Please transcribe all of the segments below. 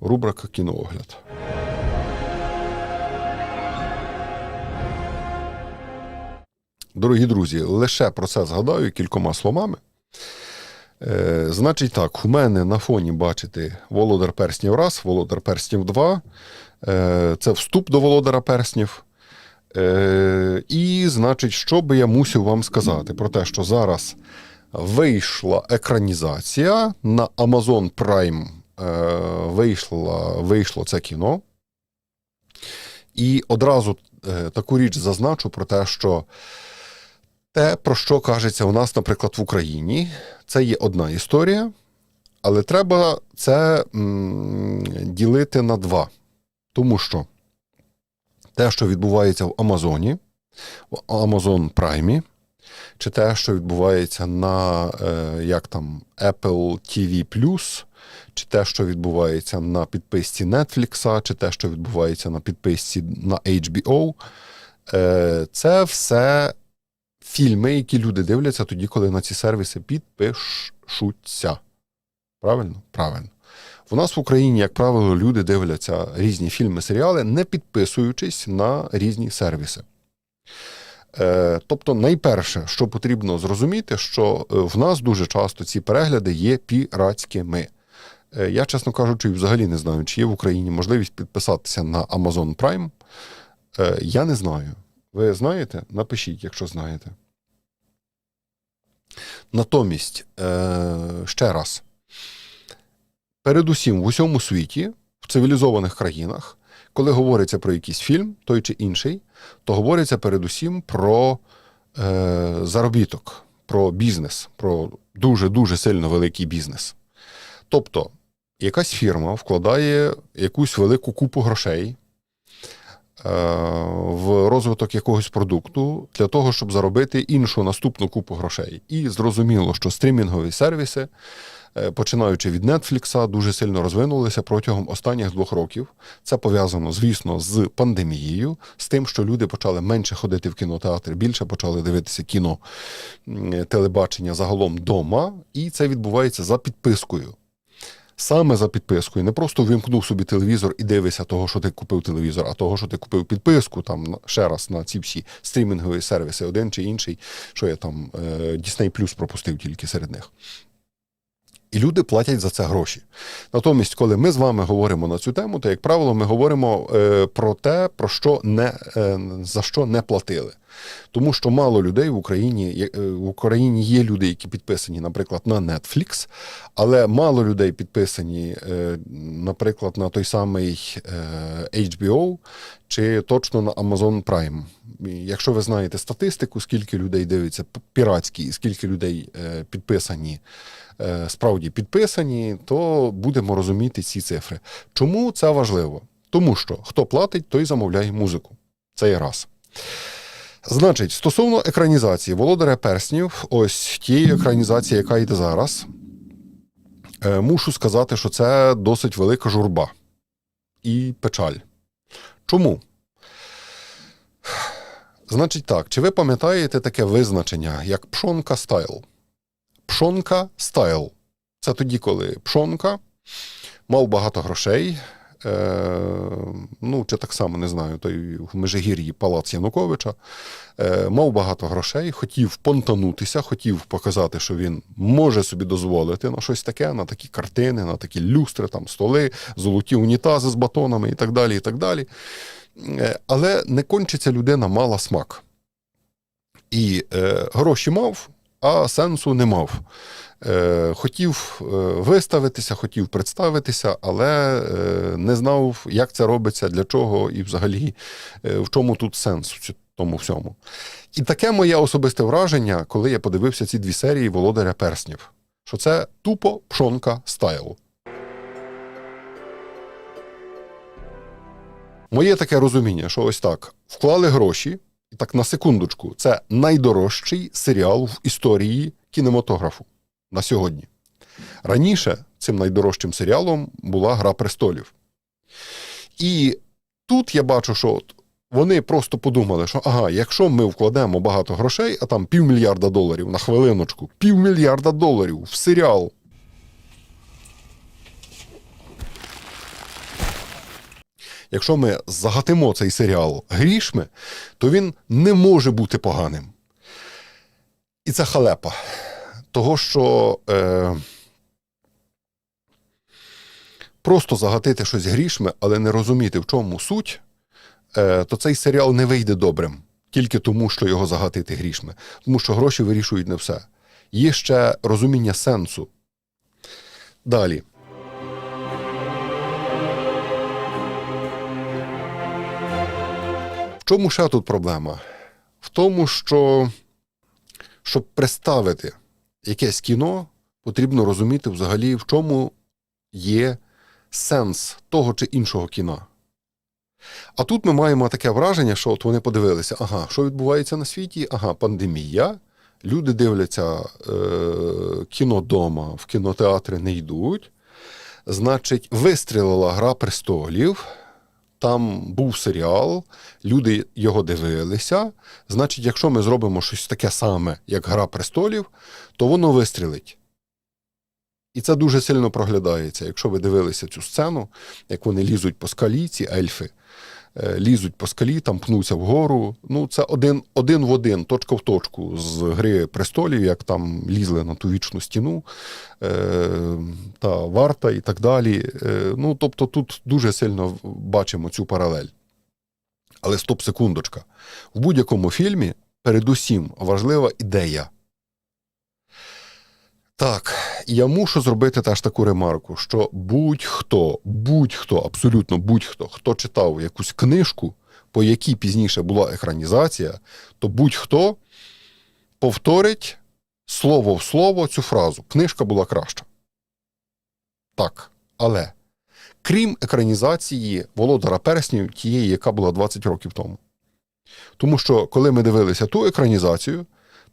Рубрика кіноогляд. Дорогі друзі, лише про це згадаю кількома словами. Е, значить так, у мене на фоні бачите Володар Перснів раз, Володар Перснів 2. Е, це вступ до Володара Перснів. Е, і, значить, що би я мусив вам сказати про те, що зараз вийшла екранізація на Amazon Prime. Е, вийшло, вийшло це кіно. І одразу е, таку річ зазначу про те, що те, про що кажеться у нас, наприклад, в Україні, це є одна історія, але треба це м, ділити на два. Тому що те, що відбувається в Амазоні, в Amazon Prime, чи те, що відбувається на е, як там, Apple TV+, чи те, що відбувається на підписці Netflix, чи те, що відбувається на підписці на HBO, е, це все фільми, які люди дивляться тоді, коли на ці сервіси підпишуться. Правильно? Правильно. У нас в Україні, як правило, люди дивляться різні фільми, серіали, не підписуючись на різні сервіси. Е, тобто, найперше, що потрібно зрозуміти, що е, в нас дуже часто ці перегляди є піратськими. Е, Я, чесно кажучи, взагалі не знаю, чи є в Україні можливість підписатися на Amazon Prime. Е, Я не знаю. Ви знаєте? Напишіть, якщо знаєте. Натомість, е, ще раз, передусім в усьому світі, в цивілізованих країнах, коли говориться про якийсь фільм, той чи інший, то говориться передусім про заробіток, про бізнес, про дуже-дуже сильно великий бізнес. Тобто, якась фірма вкладає якусь велику купу грошей е, в розвиток якогось продукту для того, щоб заробити іншу наступну купу грошей. І зрозуміло, що стрімінгові сервіси, е, починаючи від Netflix, дуже сильно розвинулися протягом останніх двох років. Це пов'язано, звісно, з пандемією, з тим, що люди почали менше ходити в кінотеатр, більше почали дивитися кіно, телебачення загалом вдома, і це відбувається за підпискою. Саме за підпискою, не просто вимкнув собі телевізор і дивишся того, що ти купив телевізор, а того, що ти купив підписку там ще раз на ці всі стрімінгові сервіси, один чи інший, що я там е, Disney Plus пропустив тільки серед них. І люди платять за це гроші. Натомість, коли ми з вами говоримо на цю тему, то, як правило, ми говоримо е, про те, про що не, е, за що не платили. Тому що мало людей в Україні е, в Україні є люди, які підписані, наприклад, на Netflix, але мало людей підписані, е, наприклад, на той самий е, HBO чи точно на Amazon Prime. Якщо ви знаєте статистику, скільки людей дивиться піратські, і скільки людей підписані, справді підписані, то будемо розуміти ці цифри. Чому це важливо? Тому що хто платить, той замовляє музику. Це є раз. Значить, стосовно екранізації Володаря Перснів, ось тієї екранізації, яка йде зараз, е, мушу сказати, що це досить велика журба і печаль. Чому? Значить так, чи ви пам'ятаєте таке визначення, як пшонка стайл? Пшонка стайл. Це тоді, коли пшонка мав багато грошей. Е, ну, чи так само не знаю, той в Межигір'ї палац Януковича, е, мав багато грошей, хотів понтанутися, хотів показати, що він може собі дозволити на щось таке, на такі картини, на такі люстри, там, столи, золоті унітази з батонами і так далі. і так далі. Е, але не кончиться людина мала смак. І е, гроші мав, а сенсу не мав. Е, хотів е, виставитися, хотів представитися, але е, не знав, як це робиться, для чого і взагалі в чому тут сенс в тому всьому. І таке моє особисте враження, коли я подивився ці дві серії Володаря Перснів, що це тупо пшонка стайл. Моє таке розуміння, що ось так вклали гроші, так на секундочку, це найдорожчий серіал в історії кінематографу на сьогодні. Раніше цим найдорожчим серіалом була Гра престолів. І тут я бачу, що от вони просто подумали, що ага, якщо ми вкладемо багато грошей, а там півмільярда доларів на хвилиночку, півмільярда доларів в серіал. Якщо ми загатимо цей серіал грішми, то він не може бути поганим. І це халепа. Того, що е, просто загатити щось грішми, але не розуміти, в чому суть, е, то цей серіал не вийде добрим. Тільки тому, що його загатити грішми. Тому що гроші вирішують не все. Є ще розуміння сенсу. Далі. Чому ще тут проблема? В тому, що щоб представити якесь кіно, потрібно розуміти взагалі, в чому є сенс того чи іншого кіна. А тут ми маємо таке враження, що от вони подивилися, ага, що відбувається на світі? Ага, пандемія. Люди дивляться е, кіно дома, в кінотеатри не йдуть. Значить, вистрілила Гра престолів. Там був серіал, люди його дивилися. Значить, якщо ми зробимо щось таке саме, як Гра престолів, то воно вистрілить. І це дуже сильно проглядається. Якщо ви дивилися цю сцену, як вони лізуть по скаліці, ельфи, лізуть по скалі, там пнуться вгору. Ну, це один, один в один, точка в точку з Гри престолів, як там лізли на ту вічну стіну, е, та варта і так далі. Е, ну, тобто тут дуже сильно бачимо цю паралель. Але стоп, секундочка. В будь-якому фільмі передусім важлива ідея. Так, я мушу зробити теж таку ремарку, що будь-хто, будь-хто, абсолютно будь-хто, хто читав якусь книжку, по якій пізніше була екранізація, то будь-хто повторить слово в слово цю фразу. Книжка була краща. Так, але крім екранізації Володара Перснів, тієї, яка була 20 років тому. Тому що, коли ми дивилися ту екранізацію,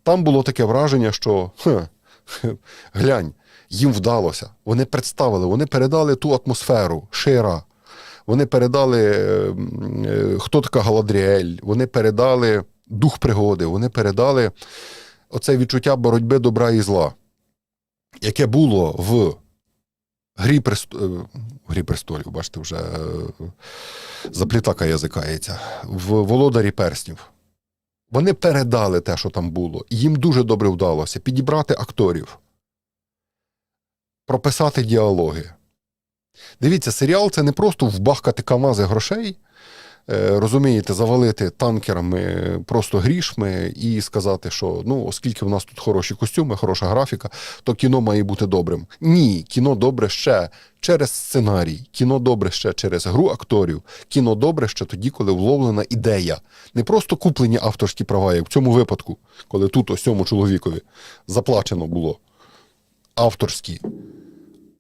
там було таке враження, що хе, глянь, їм вдалося. Вони представили, вони передали ту атмосферу Шира. Вони передали, е, е, хто така Галадріель, вони передали дух пригоди, вони передали оце відчуття боротьби добра і зла, яке було в Грі, прест... е, Грі престолів, бачите, вже заплітака язикається, в Володарі перснів. Вони передали те, що там було, і їм дуже добре вдалося підібрати акторів, прописати діалоги. Дивіться, серіал це не просто вбахкати камази грошей, розумієте, завалити танкерами просто грішми і сказати, що ну, оскільки в нас тут хороші костюми, хороша графіка, то кіно має бути добрим. Ні, кіно добре ще через сценарій, кіно добре ще через гру акторів, кіно добре ще тоді, коли вловлена ідея. Не просто куплені авторські права, як в цьому випадку, коли тут ось цьому чоловікові заплачено було авторські.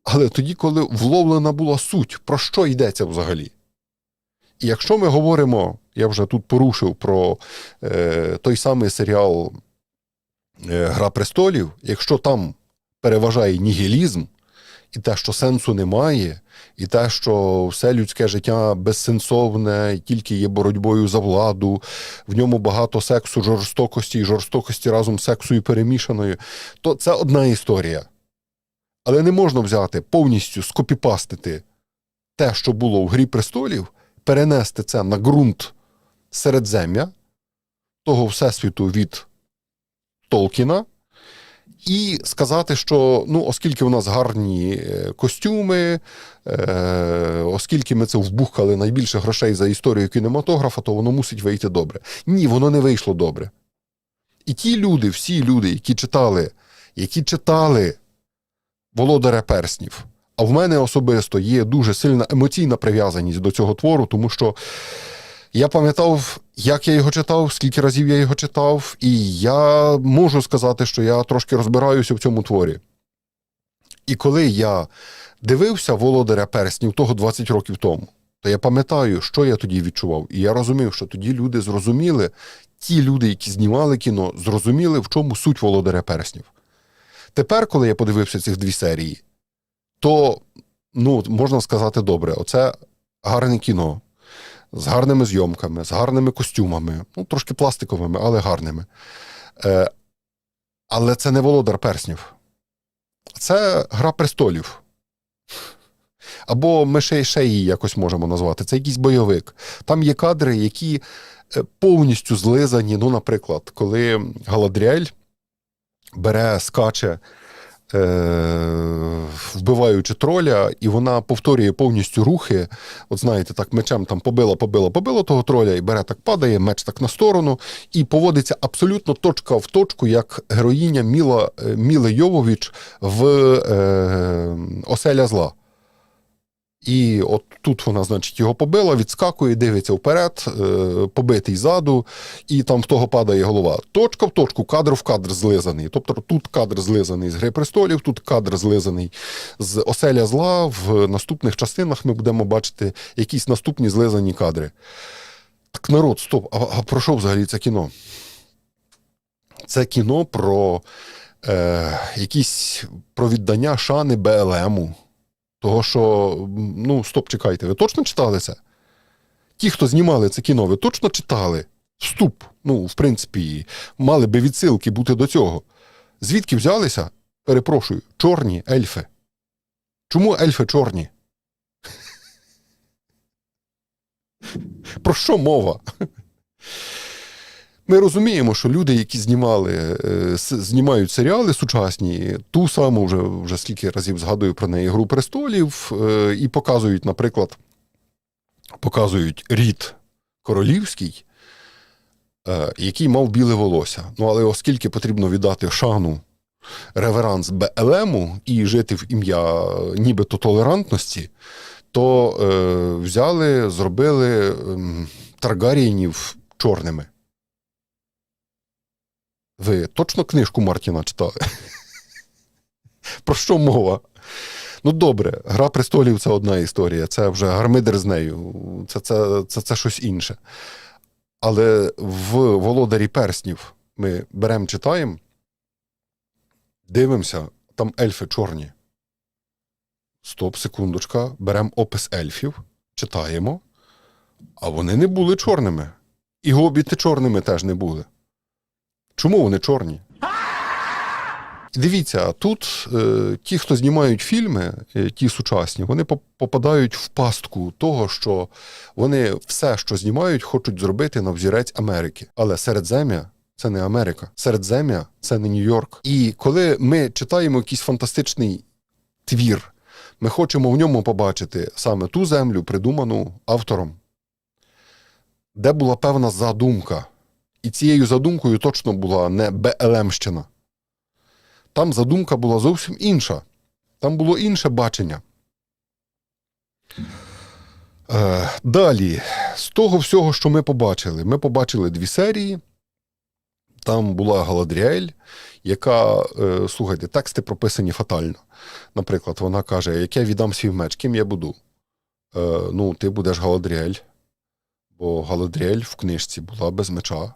Але тоді, коли вловлена була суть, про що йдеться взагалі? І якщо ми говоримо, я вже тут порушив про е, той самий серіал е, Гра престолів, якщо там переважає нігілізм, і те, що сенсу немає, і те, що все людське життя безсенсовне, і тільки є боротьбою за владу, в ньому багато сексу, жорстокості і жорстокості разом з сексою перемішаною, то це одна історія. Але не можна взяти повністю скопіпастити те, що було в Грі престолів, перенести це на ґрунт середзем'я, того всесвіту від Толкіна, і сказати, що ну, оскільки у нас гарні е, костюми, е, оскільки ми це вбухали найбільше грошей за історію кінематографа, то воно мусить вийти добре. Ні, воно не вийшло добре. І ті люди, всі люди, які читали, які читали Володаря перснів. А в мене особисто є дуже сильна емоційна прив'язаність до цього твору, тому що я пам'ятав, як я його читав, скільки разів я його читав, і я можу сказати, що я трошки розбираюся в цьому творі. І коли я дивився Володаря перснів того 20 років тому, то я пам'ятаю, що я тоді відчував. І я розумів, що тоді люди зрозуміли, ті люди, які знімали кіно, зрозуміли, в чому суть Володаря перснів. Тепер, коли я подивився цих дві серії, то ну, можна сказати добре, оце гарне кіно з гарними зйомками, з гарними костюмами, ну, трошки пластиковими, але гарними. Е, але це не Володар Перснів. Це Гра престолів. Або ми ще, її якось можемо назвати. Це якийсь бойовик. Там є кадри, які е, повністю злизані. Ну, наприклад, коли Галадріель бере, скаче, вбиваючи троля, і вона повторює повністю рухи. От знаєте, так мечем там побила, побила, побила того троля, і бере так падає, меч так на сторону, і поводиться абсолютно точка в точку, як героїня Міла, е, Міли Йовович в е, Оселя зла. І от тут вона, значить, його побила, відскакує, дивиться вперед, е, побитий ззаду, і там в того падає голова. Точка в точку, кадр в кадр злизаний. Тобто тут кадр злизаний з Гри престолів, тут кадр злизаний з Оселя зла. В наступних частинах ми будемо бачити якісь наступні злизані кадри. Так, народ, стоп, а, а про що взагалі це кіно? Це кіно про е, якісь про віддання шани БЛМу. Того, що, ну, стоп, чекайте, ви точно читали це? Ті, хто знімали це кіно, ви точно читали? Вступ. Ну, в принципі, мали би відсилки бути до цього. Звідки взялися? Перепрошую, чорні ельфи. Чому ельфи чорні? Про що мова? Ми розуміємо, що люди, які знімали, е, знімають серіали сучасні, ту саму вже, вже скільки разів згадую про неї Гру престолів, е, і показують, наприклад, показують рід королівський, е, який мав біле волосся. Ну, але оскільки потрібно віддати шану реверанс БЛМу і жити в ім'я е, нібито толерантності, то е, взяли, зробили ем, Таргарієнів чорними. Ви точно книжку Мартіна читали? Про що мова? Ну, добре, Гра престолів це одна історія, це вже гармидер з нею, це, це, це, це щось інше. Але в Володарі перснів ми беремо, читаємо, дивимося, там ельфи чорні. Стоп, секундочка, беремо опис ельфів, читаємо, а вони не були чорними. І гобіти чорними теж не були. Чому вони чорні? Дивіться, тут е, ті, хто знімають фільми, е, ті сучасні, вони попадають в пастку того, що вони все, що знімають, хочуть зробити на взірець Америки. Але Середзем'я це не Америка. Середзем'я це не Нью-Йорк. І коли ми читаємо якийсь фантастичний твір, ми хочемо в ньому побачити саме ту землю, придуману автором, де була певна задумка. І цією задумкою точно була не БЛМщина. Там задумка була зовсім інша. Там було інше бачення. Е, далі, з того всього, що ми побачили, ми побачили дві серії. Там була Галадріель, яка, е, слухайте, тексти прописані фатально. Наприклад, вона каже: як я віддам свій меч, ким я буду? Е, ну, ти будеш Галадріель. Бо Галадріель в книжці була без меча.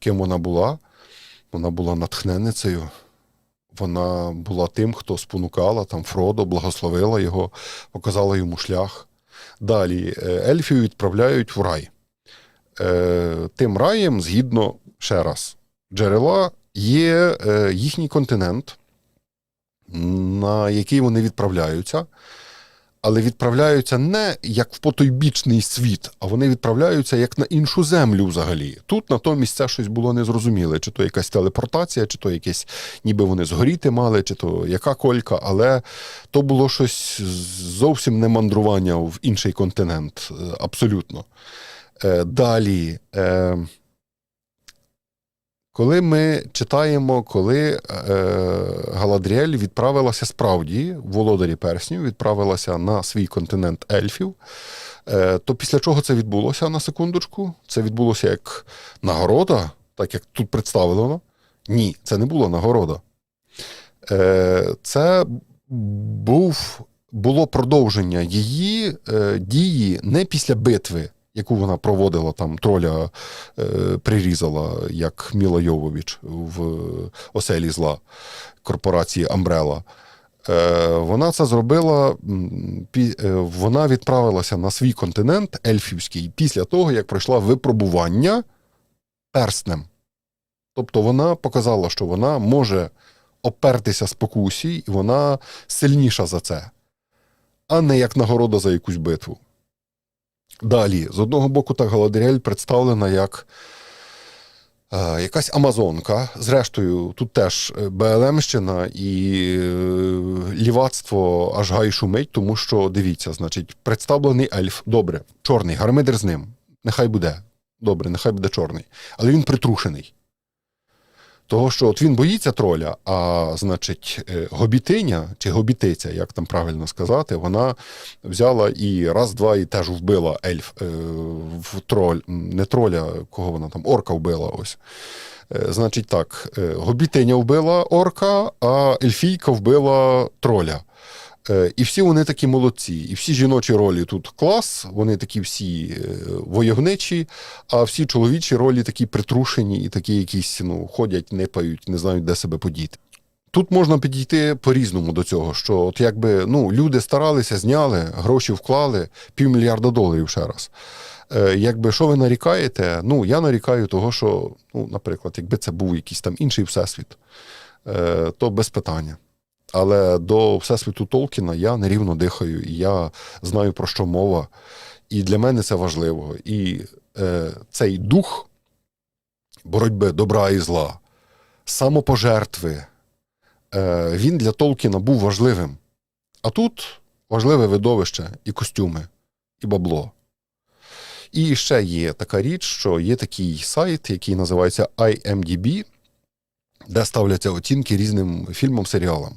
Ким вона була? Вона була натхненницею. Вона була тим, хто спонукала там Фродо, благословила його, показала йому шлях. Далі е, ельфів відправляють в рай. Е, Тим раєм, згідно ще раз, джерела є е, їхній континент, на який вони відправляються, але відправляються не як в потойбічний світ, а вони відправляються як на іншу землю взагалі. Тут натомість це щось було незрозуміле, чи то якась телепортація, чи то якесь, ніби вони згоріти мали, чи то яка колька, але то було щось зовсім не мандрування в інший континент. е, Абсолютно. Е, Далі. Коли ми читаємо, коли е, Галадріель відправилася справді в володарі перснів, відправилася на свій континент ельфів, е, то після чого це відбулося на секундочку? Це відбулося як нагорода, так як тут представлено. Ні, це не була нагорода. Е, це був, було продовження її дії не після битви, яку вона проводила там троля е, прирізала, як Міла Йовович в оселі зла корпорації Амбрела. Е, вона це зробила, е, вона відправилася на свій континент ельфівський після того, як пройшла випробування перснем. Тобто вона показала, що вона може опертися спокусі, і вона сильніша за це. а не як нагорода за якусь битву. Далі, з одного боку, так Галадріель представлена як е, якась Амазонка. Зрештою, тут теж е, БЛМщина і е, лівацтво аж гай шумить, тому що дивіться, значить, представлений ельф, добре, чорний, гармидер з ним. Нехай буде. Добре, нехай буде чорний. Але він притрушений. Того, що от він боїться троля, а значить, е, гобітиня чи гобітиця, як там правильно сказати, вона взяла і раз-два і теж вбила ельф е, в троль, не троля, кого вона там, орка вбила ось. Е, Значить так, гобітиня вбила орка, а ельфійка вбила троля. Е, І всі вони такі молодці. І всі жіночі ролі тут клас, вони такі всі е, войовничі, а всі чоловічі ролі такі притрушені і такі якісь ну, ходять, нипають, не знають, де себе подіти. Тут можна підійти по-різному до цього, що от якби ну, люди старалися, зняли, гроші вклали, півмільярда доларів ще раз. Е, якби що ви нарікаєте? Ну, я нарікаю того, що, ну, наприклад, якби це був якийсь там інший всесвіт, то без питання. Але до всесвіту Толкіна я нерівно дихаю, і я знаю, про що мова. І для мене це важливо. І е, цей дух боротьби добра і зла, самопожертви, е, він для Толкіна був важливим. А тут важливе видовище і костюми, і бабло. І ще є така річ, що є такий сайт, який називається IMDb, де ставляться оцінки різним фільмам, серіалам.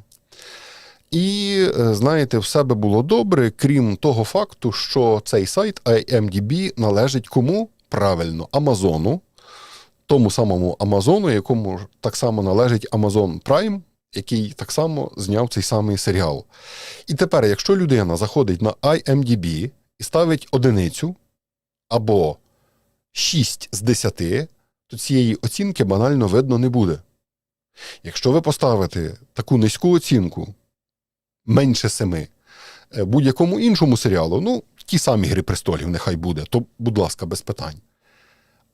І, е, знаєте, все би було добре, крім того факту, що цей сайт IMDb належить кому? Правильно, Амазону, тому самому Амазону, якому так само належить Amazon Prime, який так само зняв цей самий серіал. І тепер, якщо людина заходить на IMDb і ставить одиницю або 6 з 10, то цієї оцінки банально видно не буде. Якщо ви поставите таку низьку оцінку, менше семи, е, будь-якому іншому серіалу, ну, ті самі Гри престолів, нехай буде, то, будь ласка, без питань.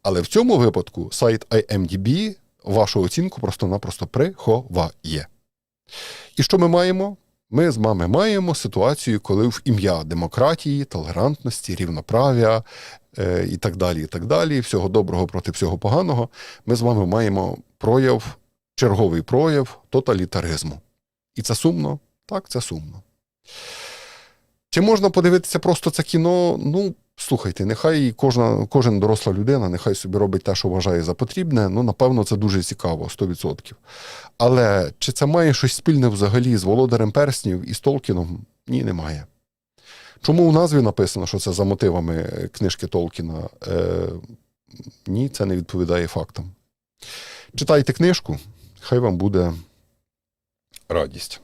Але в цьому випадку сайт IMDb вашу оцінку просто-напросто приховає. І що ми маємо? Ми з вами маємо ситуацію, коли в ім'я демократії, толерантності, рівноправ'я е, і так далі, і так далі, всього доброго проти всього поганого, ми з вами маємо прояв, черговий прояв тоталітаризму. І це сумно? Так, це сумно. Чи можна подивитися просто це кіно? Ну, слухайте, нехай кожна, кожен доросла людина, нехай собі робить те, що вважає за потрібне. Ну, напевно, це дуже цікаво, 100%. Але чи це має щось спільне взагалі з Володарем Перснів і з Толкіном? Ні, немає. Чому в назві написано, що це за мотивами е, книжки Толкіна? Е, ні, це не відповідає фактам. Читайте книжку, хай вам буде радість.